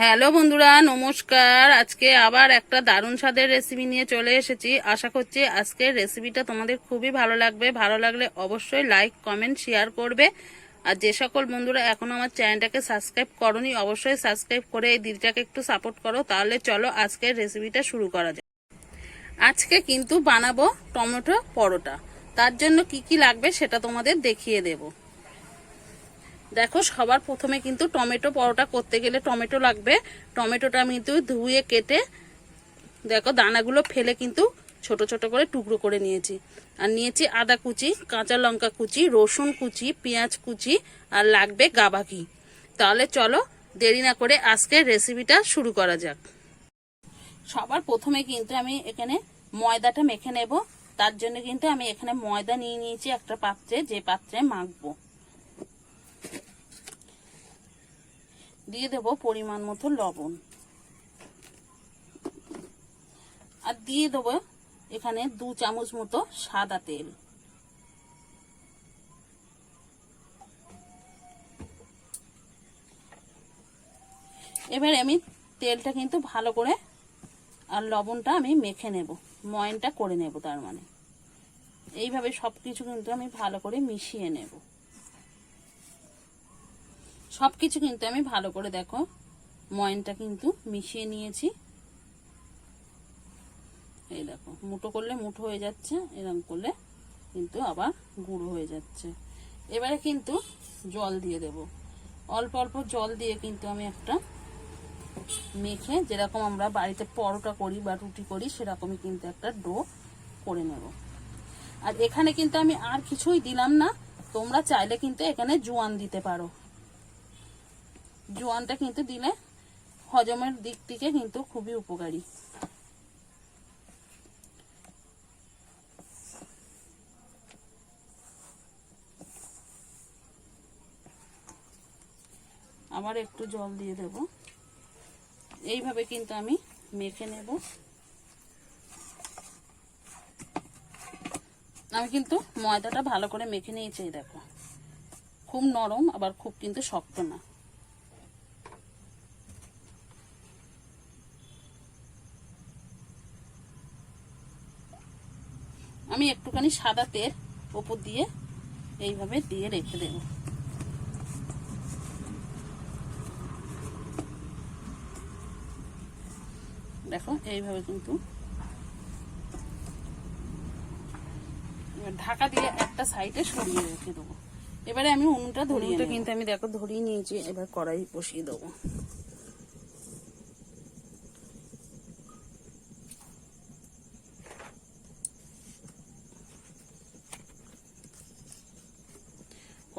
Hello বন্ধুরা, নমস্কার। আজকে আবার একটা দারুণ স্বাদের রেসিপি নিয়ে চলে এসেছি। আশা করছি আজকের রেসিপিটা তোমাদের খুবই ভালো লাগবে। ভালো লাগলে অবশ্যই লাইক কমেন্ট শেয়ার করবে। আর যে সকল বন্ধুরা এখনও আমার চ্যানেলটাকে সাবস্ক্রাইব করনি, অবশ্যই সাবস্ক্রাইব করে এই দিদিটাকে একটু সাপোর্ট করো। তাহলে চলো আজকের রেসিপিটা শুরু করা যায় আজকে কিন্তু বানাবো টমেটো পরোটা। তার জন্য কি কি লাগবে সেটা তোমাদের দেখিয়ে দেবো। দেখো, সবার প্রথমে কিন্তু টমেটো পরোটা করতে গেলে টমেটো লাগবে। টমেটোটা আমি কিন্তু ধুয়ে, কেটে দেখো, দানাগুলো ফেলে কিন্তু ছোট ছোট করে টুকরো করে নিয়েছি। আর নিয়েছি আদা কুচি, কাঁচা লঙ্কা কুচি, রসুন কুচি, পেঁয়াজ কুচি আর লাগবে গাবা ঘি। তাহলে চলো, দেরি না করে আজকের রেসিপিটা শুরু করা যাক। সবার প্রথমে কিন্তু আমি এখানে ময়দাটা মেখে নেব। তার জন্য কিন্তু আমি এখানে ময়দা নিয়ে নিয়েছি একটা পাত্রে, যে পাত্রে মাখবো। দিয়ে দেব পরিমাণ মতো লবণ। আর দিয়ে দেব এখানে দু চামচ মতো সাদা তেল। এবার আমি তেলটা কিন্তু ভালো করে আর লবণটা আমি মেখে নেব, ময়নটা করে নেব তার মানে। এইভাবে সব কিছু কিন্তু আমি ভালো করে মিশিয়ে নেব। সব কিছু কিন্তু আমি ভালো করে দেখো। ময়নটা কিন্তু মিশিয়ে নিয়েছি। এই দেখো, মুঠো করলে মুঠো হয়ে যাচ্ছে এরকম করলে কিন্তু আবার গুঁড়ো হয়ে যাচ্ছে। এবারে কিন্তু জল দিয়ে দেব। অল্প অল্প জল দিয়ে কিন্তু আমি একটা মেখে যেরকম আমরা বাড়িতে পরোটা করি বা রুটি করি, সেরকমই কিন্তু একটা ডো করে নেব। আর এখানে কিন্তু আমি আর কিছুই দিলাম না, তোমরা চাইলে কিন্তু এখানে জোয়ান দিতে পারো। জোয়ানটা কিন্তু দিলে হজমের দিক থেকে কিন্তু খুবই উপকারী। আবার একটু জল দিয়ে দেব। এইভাবে কিন্তু আমি মেখে নেব। আমি কিন্তু ময়দাটা ভালো করে মেখে নিয়েছি দেখো। খুব নরম, আবার খুব কিন্তু শক্ত না। আমি একটুখানি সাদা তেল ওপর দিয়ে এইভাবে দিয়ে রেখে দেব। দেখো এইভাবে কিন্তু ঢাকা দিয়ে একটা সাইডে সরিয়ে রেখে দেবো। এবারে আমি উনুনটা ধরিয়ে কিন্তু আমি দেখো ধরিয়ে নিয়েছি এবার কড়াই বসিয়ে দেবো।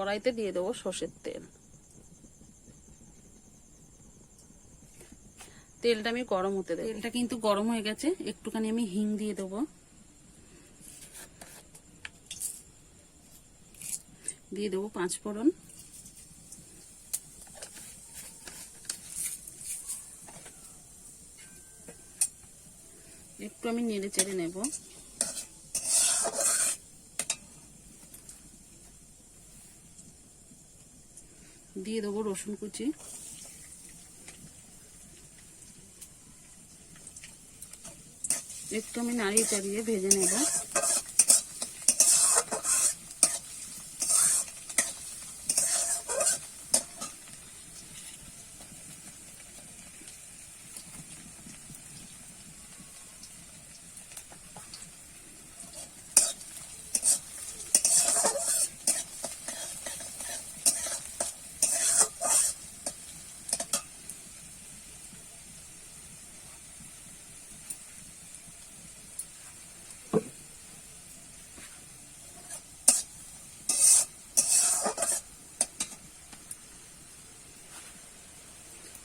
কড়াইতে দিয়ে দেবো সর্ষের তেল। তেলটা আমি গরম হতে দেবো। তেলটা কিন্তু গরম হয়ে গেছে, একটুখানি আমি হিং দিয়ে দেবো। দিয়ে দেবো পাঁচ ফোড়ন। একটু আমি নেড়ে চেড়ে নেব। দিয়ে দেবো রসুন কুচি। একটু আমি নাড়িয়ে চাড়িয়ে ভেজে নেব।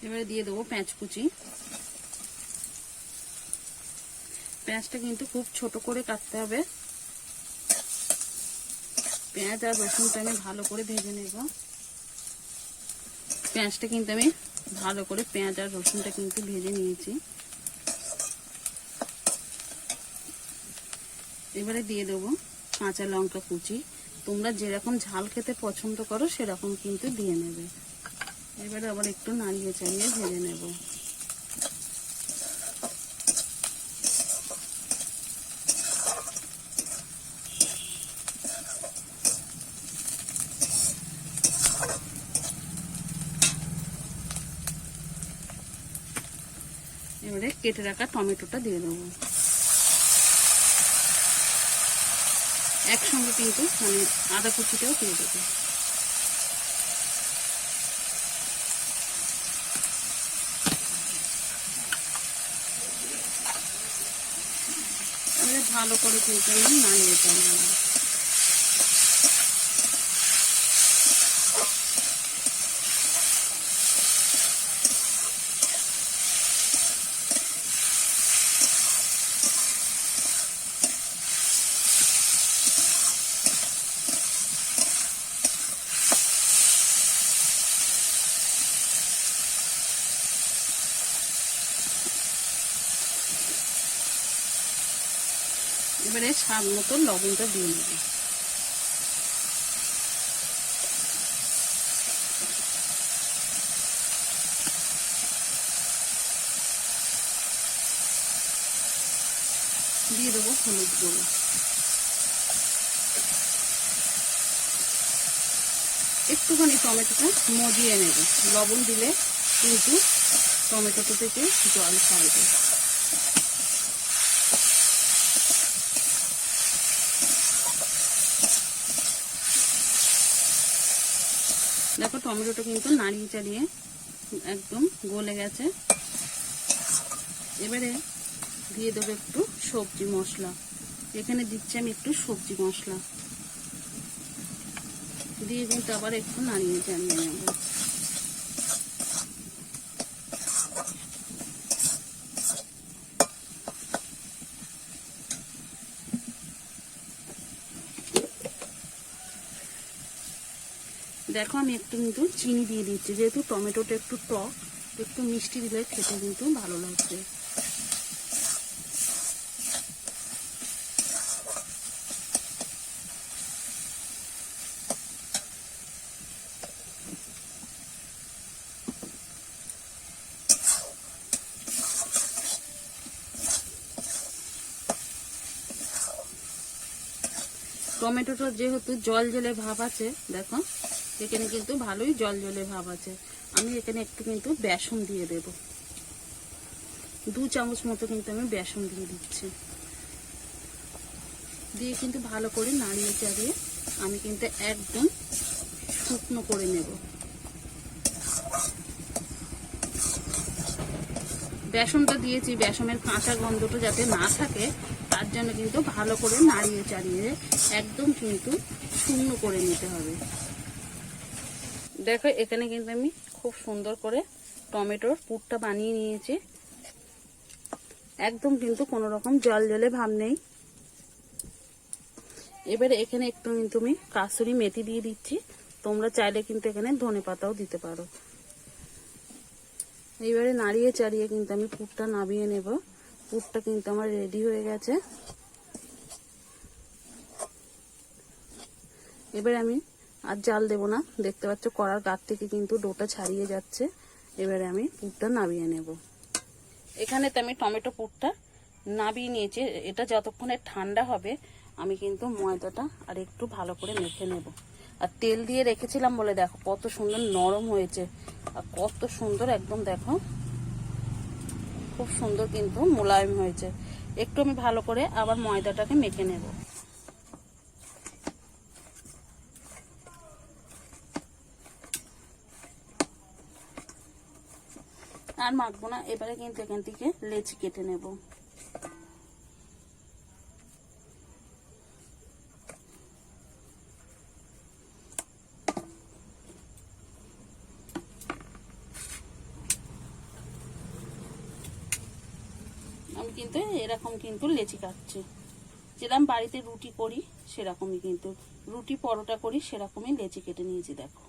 এবারে দিয়ে দেবো পেঁয়াজ কুচি। পেঁয়াজটা কিন্তু খুব ছোট করে কাটতে হবে। পেঁয়াজ আর রসুনটা আমি ভালো করে ভেজে নেব। পেঁয়াজটা কিন্তু আমি ভালো করে পেঁয়াজ আর রসুনটা কিন্তু ভেজে নিয়েছি। এবারে দিয়ে দেবো কাঁচা লঙ্কা কুচি। তোমরা যেরকম ঝাল খেতে পছন্দ করো, সেরকম কিন্তু দিয়ে নেবে। এবারে আবার একটু নাড়িয়ে চাড়িয়ে ভেজে নেব। এবারে কেটে রাখা টমেটোটা দিয়ে দেবো। একসঙ্গে কিন্তু মানে আদা কুচিটাও দিয়ে দেবো। ভালো করে কিন্তু আমি চালিয়ে নেব। এবারে স্বাদ মতন লবণটা দিয়ে নেব। দিয়ে দেবো হলুদ গুঁড়ো। একটুখানি টমেটোটা মজিয়ে নেব। লবণ দিলে কিন্তু টমেটোটা থেকে জল ছাড়বে। দেখো টমেটোটা কিন্তু নাড়িয়ে চালিয়ে একদম গলে গেছে। এবারে দিয়ে দেবো একটু সবজি মশলা। এখানে দিচ্ছি আমি একটু সবজি মশলা। দিয়ে কিন্তু আবার একটু নাড়িয়ে চাড়িয়ে নেব। দেখো, আমি একটু কিন্তু চিনি দিয়ে দিচ্ছি। যেহেতু টমেটোটা একটু টক একটু মিষ্টি দিলে খেতে কিন্তু ভালো লাগবে। টমেটোটা যেহেতু জল জলে ভাব আছে, দেখো। এখানে কিন্তু ভালোই জল জলে ভাব আছে। আমি এখানে একটু কিন্তু বেসন দিয়ে দেব। দু চামচ মতো কিন্তু আমি বেসন দিয়ে দিচ্ছি। দিয়ে কিন্তু ভালো করে নাড়িয়ে চাড়িয়ে আমি কিন্তু একদম শুকনো করে নেব। বেসনটা দিয়েছি, বেসনের কাঁচা গন্ধটা যাতে না থাকে, তার জন্য কিন্তু ভালো করে নাড়িয়ে চাড়িয়ে একদম কিন্তু শূন্য করে নিতে হবে। দেখো, এখানে কিন্তু আমি খুব সুন্দর করে টমেটোর পুরটা বানিয়ে নিয়েছি। একদম কিন্তু কোনো রকম জল জলে ভাব নেই। এবারে এখানে একটু কিন্তু আমি কাসুরি মেথি দিয়ে দিচ্ছি। তোমরা চাইলে কিন্তু এখানে ধনে পাতাও দিতে পারো। এইবারে নাড়িয়ে চাড়িয়ে কিন্তু আমি পুরটা নামিয়ে নেব। পুরটা কিন্তু আমার রেডি হয়ে গেছে। এবার আমি আর জাল দেব না। দেখতে পাচ্ছ কড়ার গাত থেকে কিন্তু ডোটা ছাড়িয়ে যাচ্ছে। এবারে আমি পুরটা নামিয়ে নেব। এখানে তো আমি টমেটো পুরটা নাবিয়ে নিয়েছি। এটা যতক্ষণে ঠান্ডা হবে, আমি কিন্তু ময়দাটা আর একটু ভালো করে মেখে নেব। আর তেল দিয়ে রেখেছিলাম বলে দেখো, কত সুন্দর নরম হয়েছে। আর কত সুন্দর একদম দেখো, খুব সুন্দর কিন্তু মোলায়েম হয়েছে। একটু আমি ভালো করে আবার ময়দাটাকে মেখে নেব। আর মাখবো না। এবারে কিন্তু এখান থেকে লেচি কেটে নেব। আমি কিন্তু এরকম কিন্তু লেচি কাটছি। যেরকম বাড়িতে রুটি করি, সেরকমই কিন্তু। রুটি পরোটা করি, সেরকমই লেচি কেটে নিয়েছি, দেখো।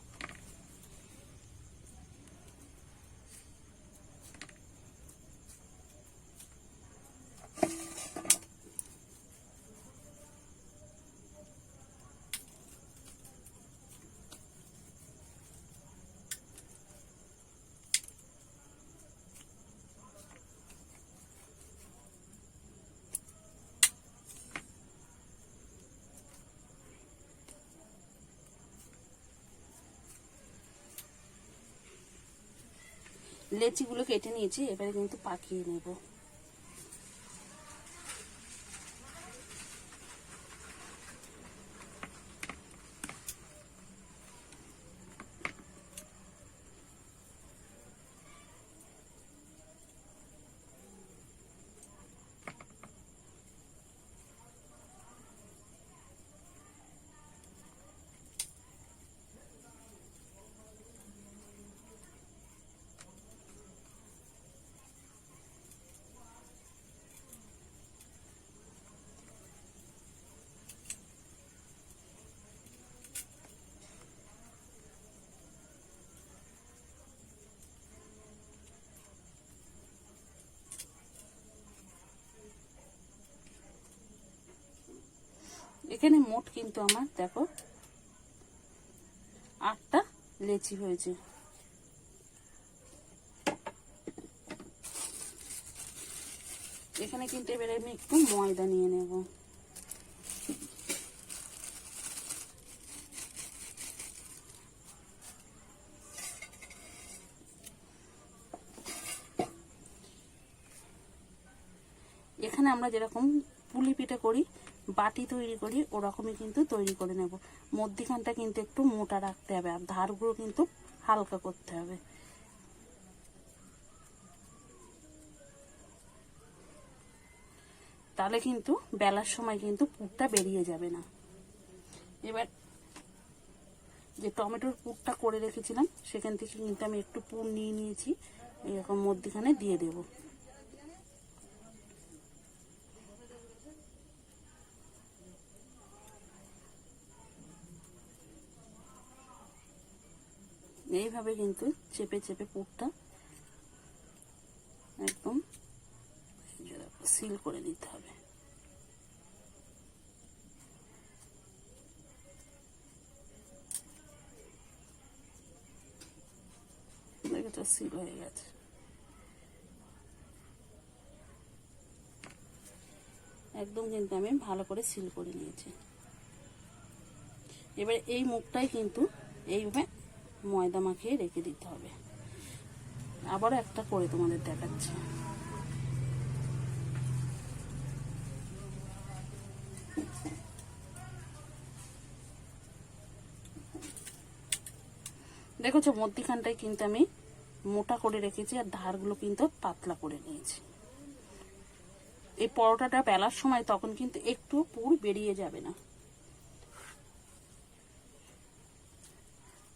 লেচিগুলো কেটে নিয়েছি এবারে কিন্তু পাকিয়ে নেব। এখানে মোট কিন্তু আমার, দেখো, আটটা লেচি হয়েছে। এখানে কিন্তু এবারে আমি একটু ময়দা নিয়ে নেব। এখানে আমরা যেরকম পুলি পিঠে করি বাটি তৈরি করি, ওরকমই কিন্তু তৈরি করে নেব। মধ্যিখানটা কিন্তু একটু মোটা রাখতে হবে, আর ধারগুলো কিন্তু হালকা করতে হবে। তাহলে কিন্তু বেলার সময় কিন্তু পুরটা বেরিয়ে যাবে না। এবার যে টমেটোর পুরটা করে রেখেছিলাম, সেখান থেকে কিন্তু আমি একটু পুর নিয়ে নিয়েছি, এরকম মধ্যিখানে দিয়ে দেবো। এইভাবে কিন্তু চেপে চেপে পুরটা একদম সিল করে দিতে হবে। সিল হয়ে গেছে। একদম কিন্তু আমি ভালো করে সিল করে নিয়েছি। এবার এই মুখটাই কিন্তু এইভাবে ময়দা মাখিয়ে রেখে দিতে হবে। আবারও একটা করে তোমাদের দেখাচ্ছি। দেখেছ, মধ্যিখানটায় কিন্তু আমি মোটা করে রেখেছি আর ধারগুলো কিন্তু পাতলা করে নিয়েছি। এই পরোটাটা বেলার সময় তখন কিন্তু একটু পুর বেরিয়ে যাবে না।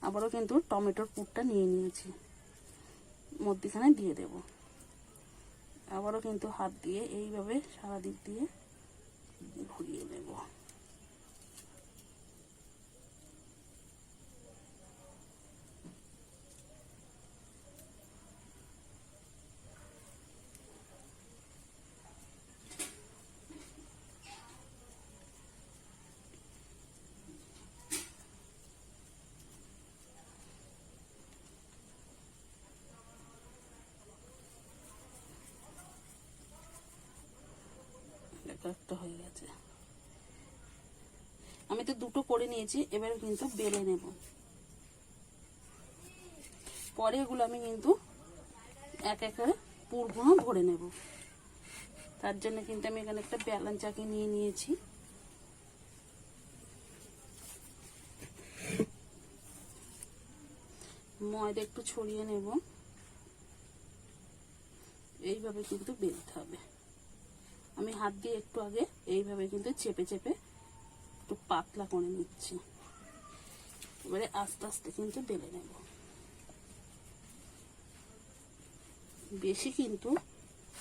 আবারও কিন্তু টমেটোর পুরটা নিয়ে নিয়েছি। মধ্যিখানে দিয়ে দেব। আবারও কিন্তু হাত দিয়ে এইভাবে সারা দিক দিয়ে ঘুরিয়ে নেব একটা হয়ে গেছে আমি তো দুটো করে নিয়েছি, এবার কিন্তু বেলে নেব। পরে এগুলো আমি কিন্তু এক এক করে পুরগুলো ভরে নেব। তার জন্য কিন্তু আমি এখানে একটা ব্যালান চাকি নিয়ে নিয়েছি। ময়দা একটু ছড়িয়ে নেব। এইভাবে কিন্তু বেলতে হবে। আমি হাত দিয়ে একটু আগে এইভাবে কিন্তু চেপে চেপে একটু পাতলা করে নিচ্ছি। এবারে আস্তে আস্তে কিন্তু বেলে নেব। বেশি কিন্তু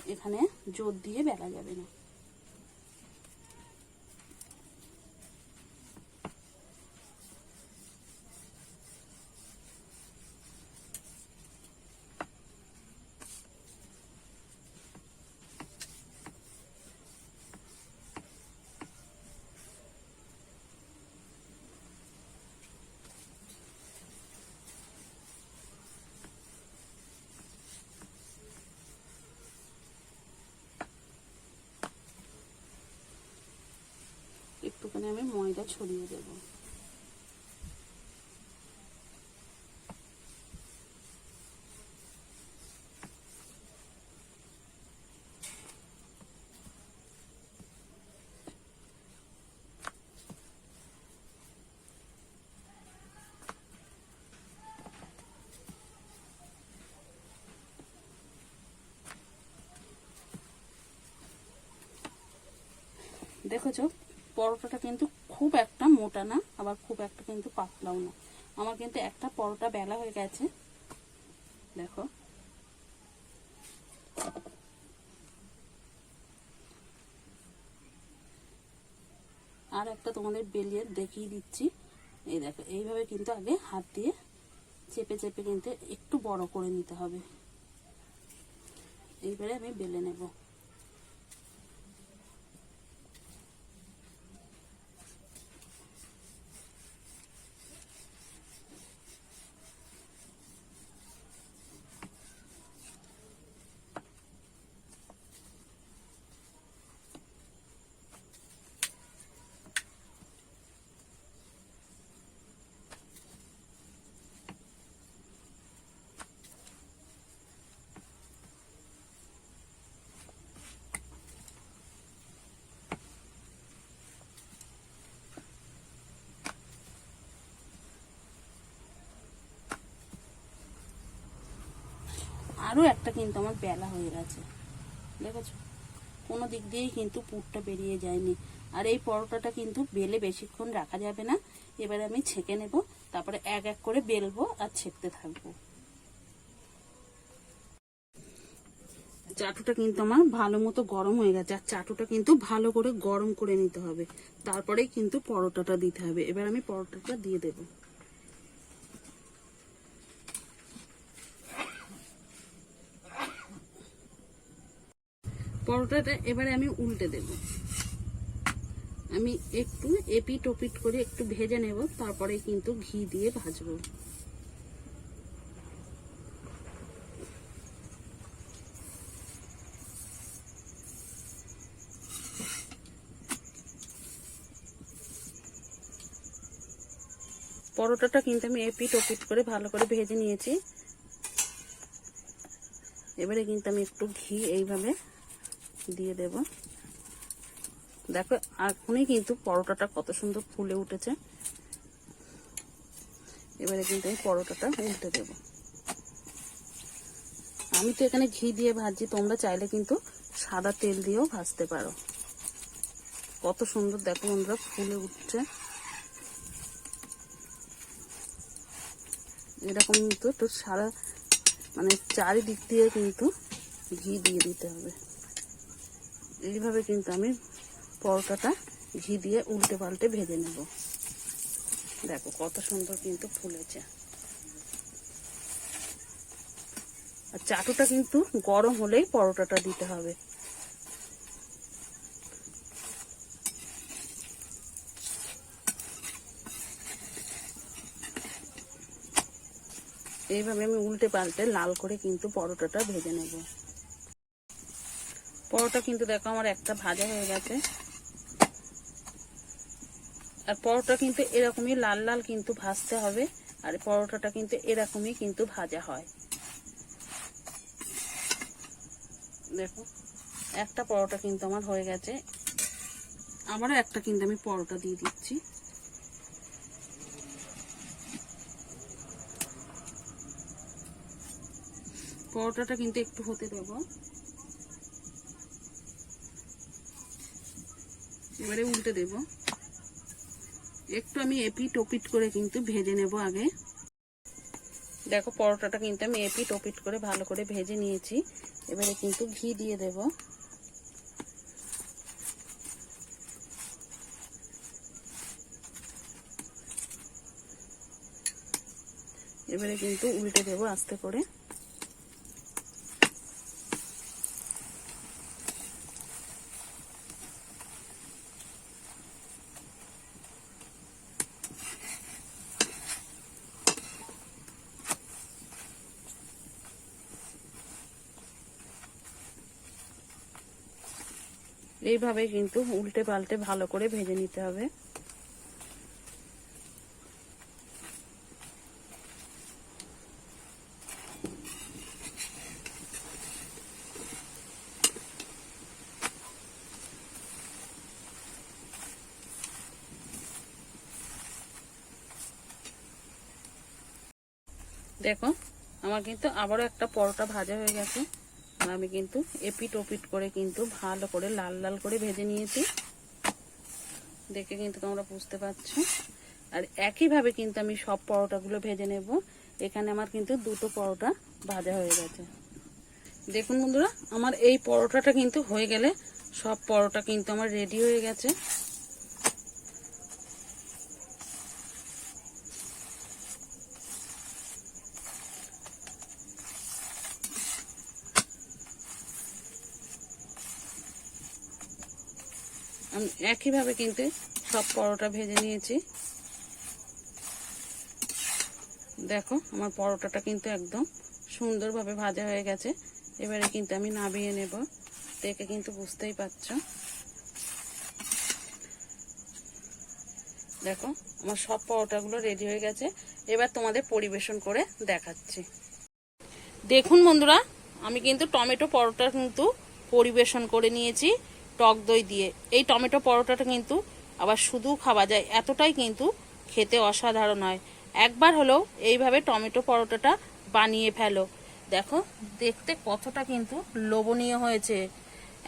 এখানে জোর দিয়ে বেলা যাবে না। আমি ময়দা ছড়িয়ে দেবো। দেখো চোখ। পরোটাটা কিন্তু খুব একটা মোটা না, আবার খুব একটা কিন্তু পাতলাও না। আমার কিন্তু একটা পরোটা বেলা হয়ে গেছে। দেখো। আর একটা তোমাদের বেলিয়ে দেখিয়ে দিচ্ছি। এই দেখো, এইভাবে কিন্তু আগে হাত দিয়ে চেপে চেপে কিন্তু একটু বড় করে নিতে হবে। এইবারে আমি বেলে নেব। আরও একটা কিন্তু আমার বেলা হয়ে গেছে। দেখেছ? কোনো দিক দিয়েই কিন্তু পুরটা বেরিয়ে যায়নি। আর এই পরোটাটা কিন্তু বেলে বেশিক্ষণ রাখা যাবে না। এবারে আমি ছেঁকে নেব, তারপরে এক এক করে বেলবো আর ছেঁকতে থাকব। চাটুটা কিন্তু আমার ভালো মতো গরম হয়ে গেছে। আর চাটুটা কিন্তু ভালো করে গরম করে নিতে হবে। তারপরেই কিন্তু পরোটাটা দিতে হবে। এবার আমি পরোটাটা দিয়ে দেবো। পরোটাটা এবারে আমি উল্টে দেব। আমি একটু এপিট ওপিট করে একটু ভেজে নেব, তারপরে কিন্তু ঘি দিয়ে ভাজবো। পরোটাটা কিন্তু আমি এপিট ওপিট করে ভালো করে ভেজে নিয়েছি। এবারে কিন্তু আমি একটু ঘি এইভাবে দিয়ে দেব। দেখো, এখনই কিন্তু পরোটাটা কত সুন্দর ফুলে উঠেছে। এবারে কিন্তু আমি পরোটাটা উল্টে দেব। আমি তো এখানে ঘি দিয়ে ভাজছি, তোমরা চাইলে কিন্তু সাদা তেল দিয়েও ভাজতে পারো। কত সুন্দর দেখো বন্ধুরা, ফুলে উঠছে। এরকম কিন্তু একটু সারা মানে চারিদিক দিয়ে কিন্তু ঘি দিয়ে দিতে হবে। এইভাবে কিন্তু আমি পরোটাটা ঘি দিয়ে উল্টে পাল্টে ভেজে নেব। দেখো কত সুন্দর কিন্তু ফুলেছে। আর চাটুটা কিন্তু গরম হলেই পরোটাটা দিতে হবে। এইভাবে আমি উল্টে পাল্টে লাল করে কিন্তু পরোটাটা ভেজে নেব। পরোটা কিন্তু দেখো আমার একটা ভাজা হয়ে গেছে। আর পরোটা কিন্তু এরকমই লাল লাল কিন্তু ভাজতে হবে, আর পরোটাটা কিন্তু এরকমই কিন্তু ভাজা হয়। দেখো, একটা পরোটা কিন্তু আমার হয়ে গেছে। আবারও একটা কিন্তু আমি পরোটা দিয়ে দিচ্ছি। পরোটাটা কিন্তু একটু হতে দেবো। এবারে উল্টে দেব। একটু আমি এপিট ওপিট করে কিন্তু ভেজে নেব আগে। দেখো পরোটাটা কিন্তু আমি এপিট ওপিট করে ভালো করে ভেজে নিয়েছি। এবারে কিন্তু ঘি দিয়ে দেব। এবারে কিন্তু উল্টে দেব আস্তে করে। এইভাবে কিন্তু উল্টে পাল্টে ভালো করে ভেজে নিতে হবে। দেখো, আমার কিন্তু আবারও একটা পরোটা ভাজা হয়ে গেছে। আর আমি কিন্তু এপিট ওপিট করে কিন্তু ভালো করে লাল লাল করে ভেজে নিয়েছি। দেখে কিন্তু তোমরা বুঝতে পারছ। আর একইভাবে কিন্তু আমি সব পরোটাগুলো ভেজে নেব। এখানে আমার কিন্তু দুটো পরোটা ভাজা হয়ে গেছে। দেখুন বন্ধুরা, আমার এই পরোটাটা কিন্তু হয়ে গেলে সব পরোটা কিন্তু আমার রেডি হয়ে গেছে। আমি একইভাবে কিন্তু সব পরোটা ভেজে নিয়েছি। দেখো, আমার পরোটাটা কিন্তু একদম সুন্দরভাবে ভাজা হয়ে গেছে। এবারে কিন্তু আমি নাবিয়ে নেব। দেখে কিন্তু বুঝতেই পারছ। দেখো, আমার সব পরোটাগুলো রেডি হয়ে গেছে। এবার তোমাদের পরিবেশন করে দেখাচ্ছি। দেখুন বন্ধুরা, আমি কিন্তু টমেটো পরোটা কিন্তু পরিবেশন করে নিয়েছি। টক দই দিয়ে। এই টমেটো পরোটাটা কিন্তু আবার শুধু খাওয়া যায়, এতটাই কিন্তু খেতে অসাধারণ হয়। একবার হলেও এইভাবে টমেটো পরোটাটা বানিয়ে ফেলো। দেখো, দেখতে কতটা কিন্তু লোভনীয় হয়েছে।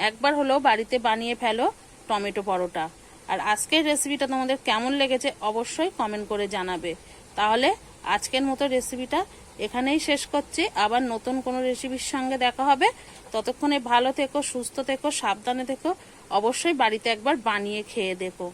একবার হলেও বাড়িতে বানিয়ে ফেলো টমেটো পরোটা। আর আজকের রেসিপিটা তোমাদের কেমন লেগেছে অবশ্যই কমেন্ট করে জানাবে। তাহলে আজকের মতো রেসিপিটা এখানেই শেষ করছি। আবার নতুন কোনো রেসিপির সঙ্গে দেখা হবে। ততক্ষণে ভালো থেকো, সুস্থ থেকো, সাবধানে থেকো। অবশ্যই বাড়িতে একবার বানিয়ে খেয়ে দেখো।